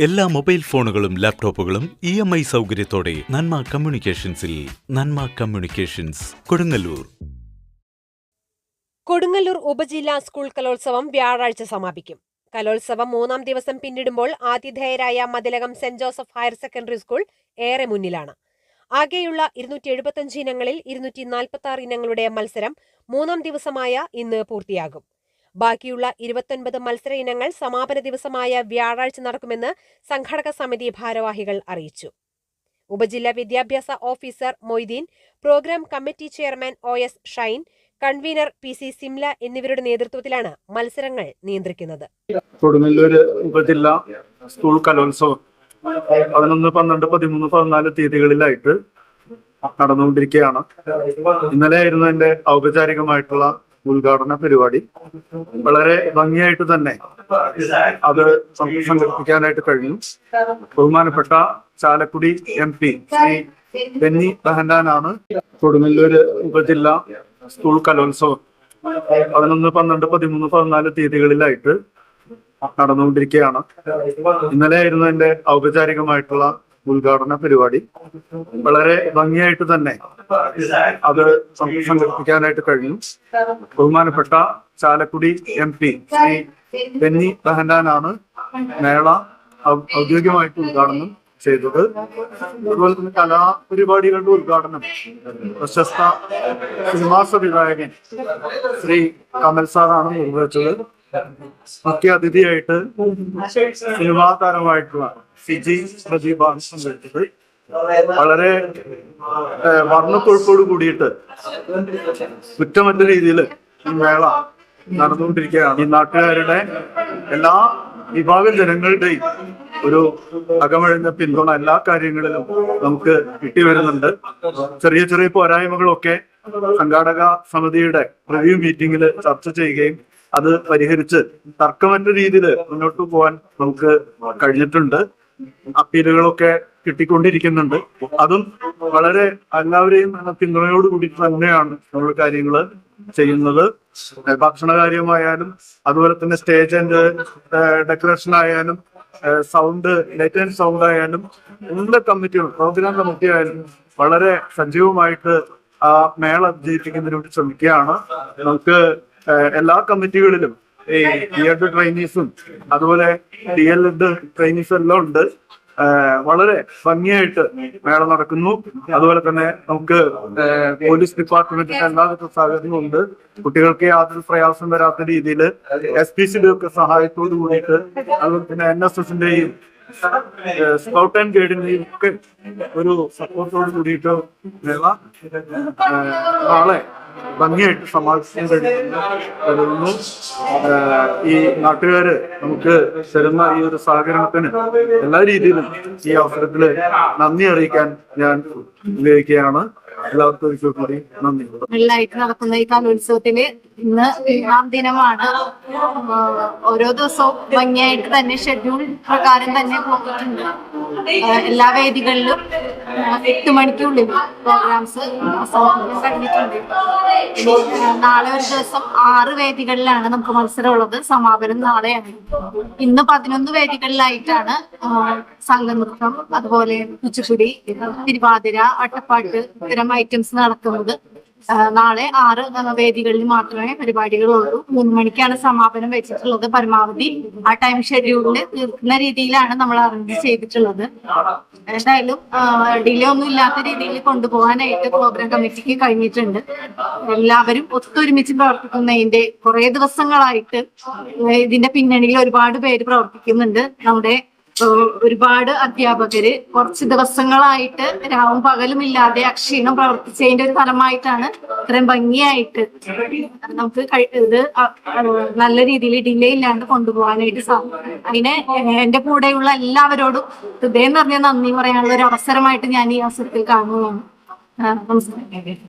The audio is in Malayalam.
എല്ലാ മൊബൈൽ ഫോണുകളും ലാപ്ടോപ്പുകളും ഇ എം ഐ സൗകര്യത്തോടെ നന്മ കമ്മ്യൂണിക്കേഷൻസിൽ നന്മ കമ്മ്യൂണിക്കേഷൻസ് കൊടുങ്ങല്ലൂർ. കൊടുങ്ങല്ലൂർ ഉപജില്ലാ സ്കൂൾ കലോത്സവം വ്യാഴാഴ്ച സമാപിക്കും. കലോത്സവം മൂന്നാം ദിവസം പിന്നിടുമ്പോൾ ആതിഥേയരായ Mathilakam saint Joseph higher secondary school ഏറെ മുന്നിലാണ്. ആകെയുള്ള ഇരുന്നൂറ്റി എഴുപത്തഞ്ച് ഇനങ്ങളിൽ ഇരുന്നൂറ്റി നാൽപ്പത്തി ആറ് ഇനങ്ങളുടെ മത്സരം മൂന്നാം ദിവസമായ ഇന്ന് പൂർത്തിയാകും. ബാക്കിയുള്ള ഇരുപത്തൊൻപത് മത്സര ഇനങ്ങൾ സമാപന ദിവസമായ വ്യാഴാഴ്ച നടക്കുമെന്ന് സംഘടക സമിതി ഭാരവാഹികൾ അറിയിച്ചു. ഉപജില്ലാ വിദ്യാഭ്യാസ officer Moideen program committee chairman O S Shine convener P C Simla എന്നിവരുടെ നേതൃത്വത്തിലാണ് മത്സരങ്ങൾ നിയന്ത്രിക്കുന്നത്. ഉപജില്ലാ സ്കൂൾ കലോത്സവം പതിനൊന്ന് പന്ത്രണ്ട് പതിമൂന്ന് പതിനാല് തീയതികളിലായിട്ട് നടന്നുകൊണ്ടിരിക്കുകയാണ്. ഇന്നലെ ആയിരുന്നു എന്റെ ഔപചാരികമായിട്ടുള്ള ഉദ്ഘാടന പരിപാടി. വളരെ ഭംഗിയായിട്ട് തന്നെ അത് സംഘടിപ്പിക്കാനായിട്ട് കഴിഞ്ഞു. ബഹുമാനപ്പെട്ട ചാലക്കുടി എം പി ശ്രീ ബെന്നി ബഹന്നാനാണ് കൊടുങ്ങല്ലൂര് ഉപജില്ല സ്കൂൾ കലോത്സവം. പതിനൊന്ന് പന്ത്രണ്ട് പതിമൂന്ന് പതിനാല് തീയതികളിലായിട്ട് നടന്നുകൊണ്ടിരിക്കുകയാണ്. ഇന്നലെ ആയിരുന്നു എന്റെ ഔപചാരികമായിട്ടുള്ള ഉദ്ഘാടന പരിപാടി. വളരെ ഭംഗിയായിട്ട് തന്നെ അത് സംഘടിപ്പിക്കാനായിട്ട് കഴിഞ്ഞു. ബഹുമാനപ്പെട്ട ചാലക്കുടി എം പി ശ്രീ ബെന്നി ബഹനാനാണ് മേള ഔദ്യോഗികമായിട്ട് ഉദ്ഘാടനം ചെയ്തത്. അതുപോലെ തന്നെ കലാപരിപാടികളുടെ ഉദ്ഘാടനം പ്രശസ്ത സിനിമാ സംവിധായകൻ ശ്രീ കമൽ സാറാണ് നിർവഹിച്ചത്. മുഖ്യ അതിഥിയായിട്ട് സിനിമാ താരമായിട്ടുള്ള സിജി പ്രദീപാണ് വളരെ വർണക്കൊഴുപ്പോട് കൂടിയിട്ട് കുറ്റമറ്റ രീതിയിൽ ഈ മേള നടന്നുകൊണ്ടിരിക്കുകയാണ്. ഈ നാട്ടുകാരുടെ എല്ലാ വിഭാഗം ജനങ്ങളുടെയും ഒരു അകമഴിഞ്ഞ പിന്തുണ എല്ലാ കാര്യങ്ങളിലും നമുക്ക് കിട്ടി വരുന്നുണ്ട് ചെറിയ ചെറിയ പോരായ്മകളൊക്കെ സംഘാടക സമിതിയുടെ റിവ്യൂ മീറ്റിംഗിൽ ചർച്ച ചെയ്യുകയും അത് പരിഹരിച്ച് തർക്കമറ്റ രീതിയിൽ മുന്നോട്ട് പോകാൻ നമുക്ക് കഴിഞ്ഞിട്ടുണ്ട്. അപ്പീലുകളൊക്കെ കിട്ടിക്കൊണ്ടിരിക്കുന്നുണ്ട്. അതും വളരെ എല്ലാവരെയും പിന്തുണയോട് കൂടി തന്നെയാണ് നമ്മൾ കാര്യങ്ങൾ ചെയ്യുന്നത്. ഭക്ഷണ കാര്യമായാലും അതുപോലെ തന്നെ സ്റ്റേജ് ആൻഡ് ഡെക്കറേഷൻ ആയാലും സൗണ്ട് ലൈറ്റ് ആൻഡ് സൗണ്ട് ആയാലും എല്ലാ കമ്മിറ്റികളും പ്രോഗ്രാം കമ്മിറ്റി ആയാലും വളരെ സജീവമായിട്ട് ആ മേള വിജയിപ്പിക്കുന്നതിന് വേണ്ടി ശ്രമിക്കുകയാണ്. നമുക്ക് എല്ലാ കമ്മിറ്റികളിലും ഈ എഡ് ട്രെയിനീസും അതുപോലെ ഡി എൽ എഡ് ട്രെയിനീസും എല്ലാം ഉണ്ട്. വളരെ ഭംഗിയായിട്ട് മേള നടക്കുന്നു. അതുപോലെ തന്നെ നമുക്ക് പോലീസ് ഡിപ്പാർട്ട്മെന്റിന്റെ എല്ലാവിധ സഹകരണവും ഉണ്ട്. കുട്ടികൾക്ക് യാതൊരു പ്രയാസം വരാത്ത രീതിയിൽ എസ് പി സിയുടെ ഒക്കെ സഹായത്തോട് കൂടിയിട്ട് അതുപോലെ തന്നെ എൻ എസ് എസിന്റെയും സ്കൗട്ട് ആൻഡ് ഗൈഡിന്റെയും ഒക്കെ ഒരു സപ്പോർട്ടോട് കൂടിയിട്ട് ഏഹ് നാളെ ഭംഗിയായിട്ട് സമാപിക്കാൻ കഴിയുന്നു ഈ നാട്ടുകാര് നമുക്ക് തരുന്ന ഈ ഒരു സഹകരണത്തിന് എല്ലാ രീതിയിലും ഈ അവസരത്തിൽ നന്ദി അറിയിക്കാൻ ഞാൻ ഉപയോഗിക്കുകയാണ്. എല്ലാവർക്കും നടക്കുന്ന ഈ കലോത്സവത്തിന് ഇന്ന് മൂന്നാം ദിനമാണ്. ഓരോ ദിവസവും ഭംഗിയായിട്ട് തന്നെ ഷെഡ്യൂൾ പ്രകാരം തന്നെ ആ, എല്ലാ വേദികളിലും എട്ട് മണിക്കുള്ളിൽ പ്രോഗ്രാംസ് കഴിഞ്ഞിട്ടുണ്ട് നാളെ ഒരു ദിവസം ആറ് വേദികളിലാണ് നമുക്ക് മത്സരമുള്ളത്. സമാപനം നാളെയാണ്. ഇന്ന് പതിനൊന്ന് വേദികളിലായിട്ടാണ് സംഘനൃത്തം അതുപോലെ കുച്ചിപ്പുടി തിരുവാതിര അട്ടപ്പാട്ട് ഇത്തരം ഐറ്റംസ് നടക്കുന്നത്. നാളെ ആറ് വേദികളിൽ മാത്രമേ പരിപാടികളുള്ളൂ. മൂന്ന് മണിക്കാണ് സമാപനം വെച്ചിട്ടുള്ളത് പരമാവധി. ആ ടൈം ഷെഡ്യൂളിൽ തീർക്കുന്ന രീതിയിലാണ് നമ്മൾ അറേഞ്ച് ചെയ്തിട്ടുള്ളത്. എന്തായാലും ഡിലേ ഒന്നും ഇല്ലാത്ത രീതിയിൽ കൊണ്ടുപോകാനായിട്ട് പ്രോഗ്രാം കമ്മിറ്റിക്ക് കഴിഞ്ഞിട്ടുണ്ട്. എല്ലാവരും ഒത്തൊരുമിച്ച് പ്രവർത്തിക്കുന്നതിന്റെ കുറെ ദിവസങ്ങളായിട്ട് ഇതിന്റെ പിന്നണിയിൽ ഒരുപാട് പേര് പ്രവർത്തിക്കുന്നുണ്ട്. നമ്മുടെ ഒരുപാട് അധ്യാപകര് കുറച്ച് ദിവസങ്ങളായിട്ട് രാവും പകലും ഇല്ലാതെ അക്ഷീണം പ്രവർത്തിച്ചതിന്റെ ഒരു ഫലമായിട്ടാണ് ഇത്രയും ഭംഗിയായിട്ട് നമുക്ക് ഇത് നല്ല രീതിയിൽ ഡിലേ ഇല്ലാണ്ട് കൊണ്ടുപോകാനായിട്ട് സാധിക്കും അതിനെ എന്റെ കൂടെയുള്ള എല്ലാവരോടും ഹൃദയം നിറഞ്ഞ നന്ദി പറയാനുള്ള ഒരു അവസരമായിട്ട് ഞാൻ ഈ അവസരത്തിൽ കാണുകയാണ്. നമസ്കാരം.